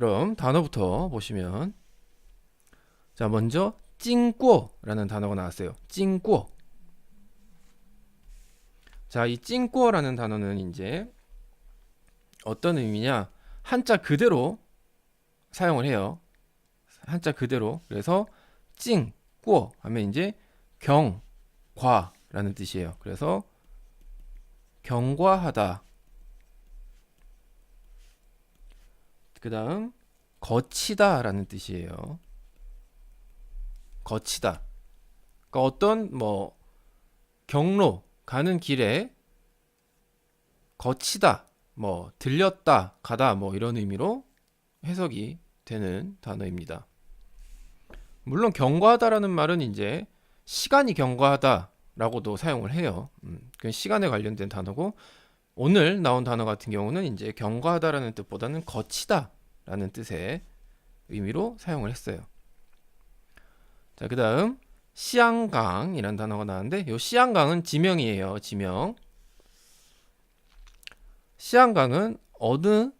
그럼 단어부터 보시면 자 먼저 찡꼬라는 단어가 나왔어요. 찡꼬. 자, 이 찡꼬라는 단어는 이제 어떤 의미냐? 한자 그대로 사용을 해요. 한자 그대로. 그래서 찡꼬 하면 이제 경과라는 뜻이에요. 그래서 경과하다. 그 다음 거치다 라는 뜻이에요. 거치다. 그러니까 어떤 뭐 경로 가는 길에 거치다, 뭐 들렸다, 가다 뭐 이런 의미로 해석이 되는 단어입니다. 물론 경과하다라는 말은 이제 시간이 경과하다라고도 사용을 해요. 음, 그 시간에 관련된 단어고 오늘 나온 단어 같은 경우는 이제 경과하다라는 뜻보다는 거치다라는 뜻의 의미로 사용을 했어요. 자, 그 다음 시안강이라는 단어가 나왔는데 요 시안강은 지명이에요. 지명. 시안강은 어느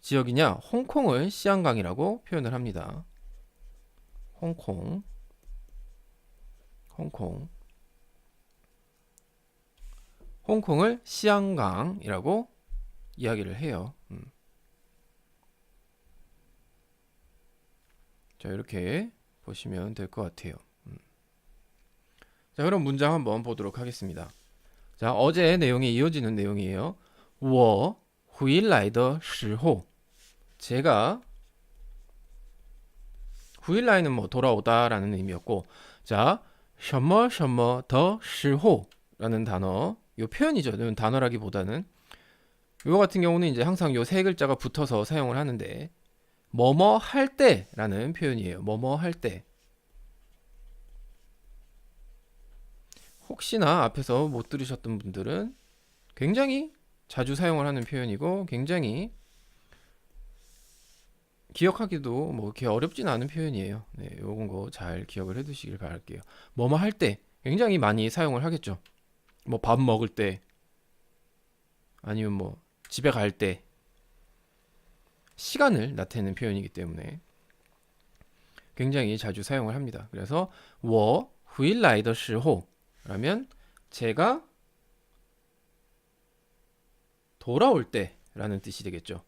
지역이냐? 홍콩을 시안강이라고 표현을 합니다. 홍콩. 홍콩. 홍콩을 시안강이라고 이야기를 해요. 음. 자, 이렇게 보시면 될 것 같아요. 음. 자, 그럼 문장 한번 보도록 하겠습니다. 자, 어제 내용에 이어지는 내용이에요. 我回来的时候 제가 回来는 뭐 돌아오다라는 의미였고 자, 什么什么的时候라는 단어 요 표현이죠. 단어라기보다는 이거 같은 경우는 이제 항상 요 세 글자가 붙어서 사용을 하는데 뭐뭐 할 때라는 표현이에요. 뭐뭐 할 때. 혹시나 앞에서 못 들으셨던 분들은 굉장히 자주 사용을 하는 표현이고 굉장히 기억하기도 뭐 이렇게 어렵진 않은 표현이에요. 네, 요건 거 잘 기억을 해 두시길 바랄게요. 뭐뭐 할 때 굉장히 많이 사용을 하겠죠. 뭐 밥 먹을 때 아니면 뭐 집에 갈 때 시간을 나타내는 표현이기 때문에 굉장히 자주 사용을 합니다. 그래서 我回来的时候 라면 제가 돌아올 때라는 뜻이 되겠죠.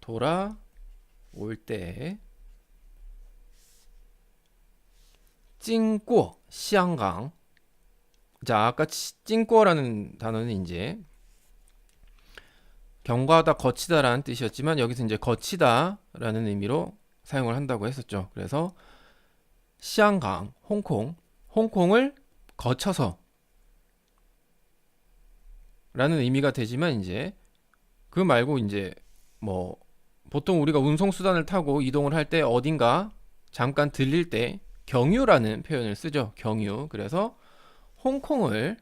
돌아올 때 찡꼬 시안강 자 아까 찡꼬라는 단어는 이제 경과하다 거치다라는 뜻이었지만 여기서 이제 거치다라는 의미로 사용을 한다고 했었죠. 그래서 시안강, 홍콩, 홍콩을 거쳐서 라는 의미가 되지만 이제 그 말고 이제 뭐 보통 우리가 운송 수단을 타고 이동을 할 때 어딘가 잠깐 들릴 때 경유라는 표현을 쓰죠. 경유. 그래서 홍콩을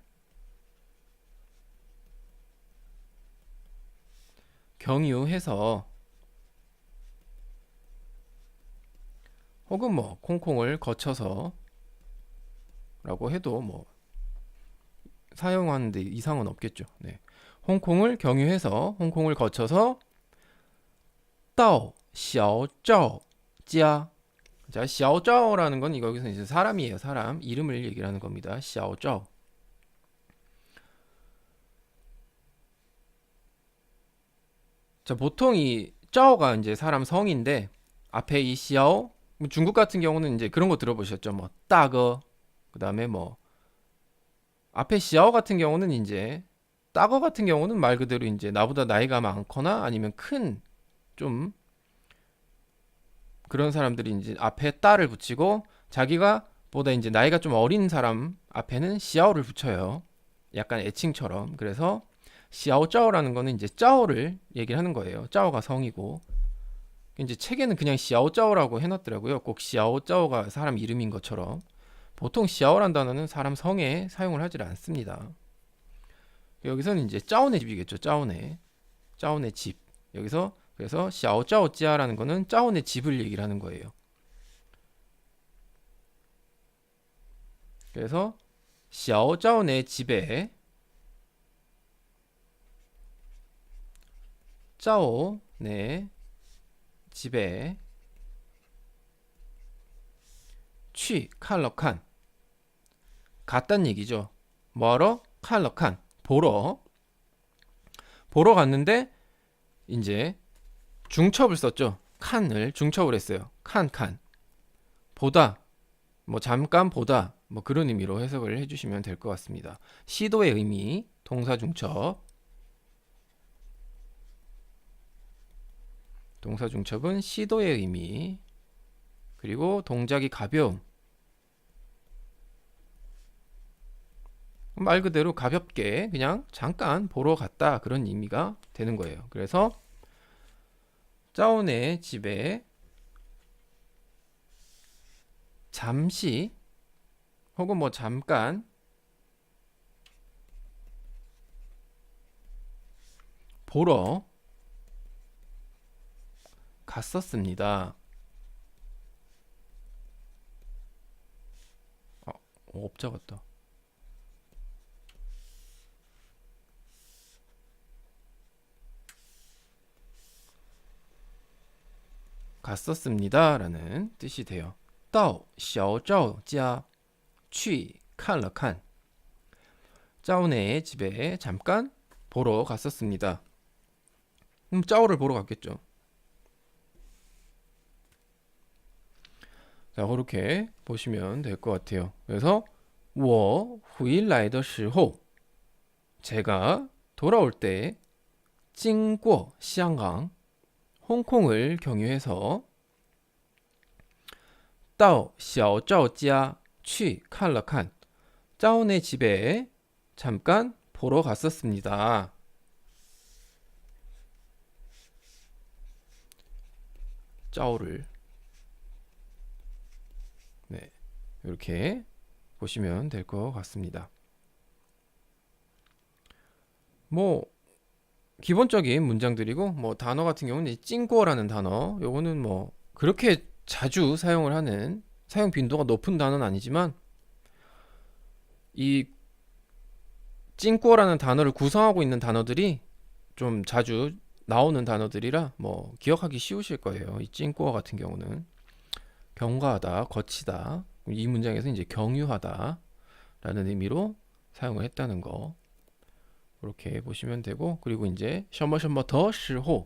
경유해서 혹은 뭐 홍콩을 거쳐서 라고 해도 뭐 사용하는데 이상은 없겠죠. 네. 홍콩을 경유해서 홍콩을 거쳐서 따오 샤오짜오 자, 샤오짜오라는 건 이거 여기서 이제 사람이에요. 사람 이름을 얘기하는 겁니다. 샤오짜오. 자, 보통 이 짜오가 이제 사람 성인데 앞에 이 샤오 뭐 중국 같은 경우는 이제 그런 거 들어보셨죠? 뭐 따거 그다음에 뭐 앞에 샤오 같은 경우는 이제 따거 같은 경우는 말 그대로 이제 나보다 나이가 많거나 아니면 큰 좀 그런 사람들이 이제 앞에 따를 붙이고 자기가 보다 이제 나이가 좀 어린 사람 앞에는 시아오를 붙여요. 약간 애칭처럼. 그래서 시아오 짜오라는 거는 이제 짜오를 얘기를 하는 거예요. 짜오가 성이고 이제 책에는 그냥 시아오 짜오라고 해놨더라고요. 꼭 시아오 짜오가 사람 이름인 것처럼 보통 시아오란 단어는 사람 성에 사용을 하지 않습니다. 여기서는 이제 짜오네 집이겠죠. 짜오네 짜오네 집 여기서 그래서 시아오 짜오 찌아라는 거는 짜오네 집을 얘기를 하는 거예요. 그래서 시아오 짜오네 집에 짜오 네 집에 취 칼러칸 갔단 얘기죠. 뭐하러? 칼러칸 보러 보러 갔는데 이제 중첩을 썼죠. 칸을 중첩을 했어요. 칸 칸. 보다 뭐 잠깐 보다 뭐 그런 의미로 해석을 해주시면 될 것 같습니다. 시도의 의미 동사 중첩 동사 중첩은 시도의 의미 그리고 동작이 가벼움 말 그대로 가볍게 그냥 잠깐 보러 갔다 그런 의미가 되는 거예요. 그래서 짜오네 집에 잠시 혹은 뭐 잠깐 보러 갔었습니다. 어, 업자 같다. 갔었습니다. 라는 뜻이 돼요. 到小赵家去看了看. 짜오네 집에 잠깐 보러 갔었습니다. 그럼 짜오를 보러 갔겠죠. 자, 그렇게 보시면 될 것 같아요. 그래서 我回来的时候 제가 돌아올 때经过香港 홍콩을 경유해서 따오 샤오짜오지아 취 칸라칸 짜오네 집에 잠깐 보러 갔었습니다. 짜오를 네 이렇게 보시면 될 것 같습니다. 뭐 기본적인 문장들이고 뭐 단어 같은 경우는 찡꼬라는 단어. 요거는 뭐 그렇게 자주 사용을 하는 사용 빈도가 높은 단어는 아니지만 이 찡꼬라는 단어를 구성하고 있는 단어들이 좀 자주 나오는 단어들이라 뭐 기억하기 쉬우실 거예요. 이 찡꼬 같은 경우는. 경과하다, 거치다. 이 문장에서 이제 경유하다라는 의미로 사용을 했다는 거 그렇게 보시면 되고 그리고 이제 셔머 셔머 더 시호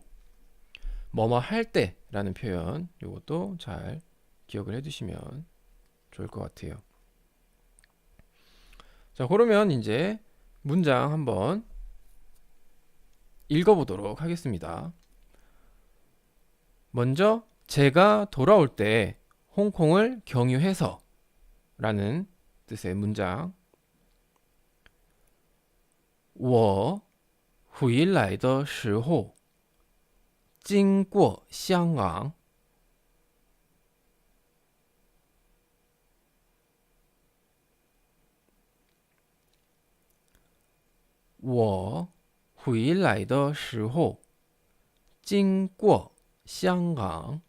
뭐뭐 할 때라는 표현 이것도 잘 기억을 해두시면 좋을 것 같아요. 자 그러면 이제 문장 한번 읽어보도록 하겠습니다. 먼저 제가 돌아올 때 홍콩을 경유해서 라는 뜻의 문장 我回来的时候经过香港。我回来的时候经过香港。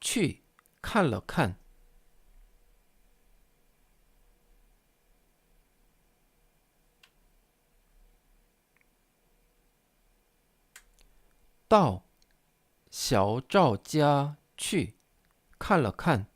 去看了看。到小赵家去看了看。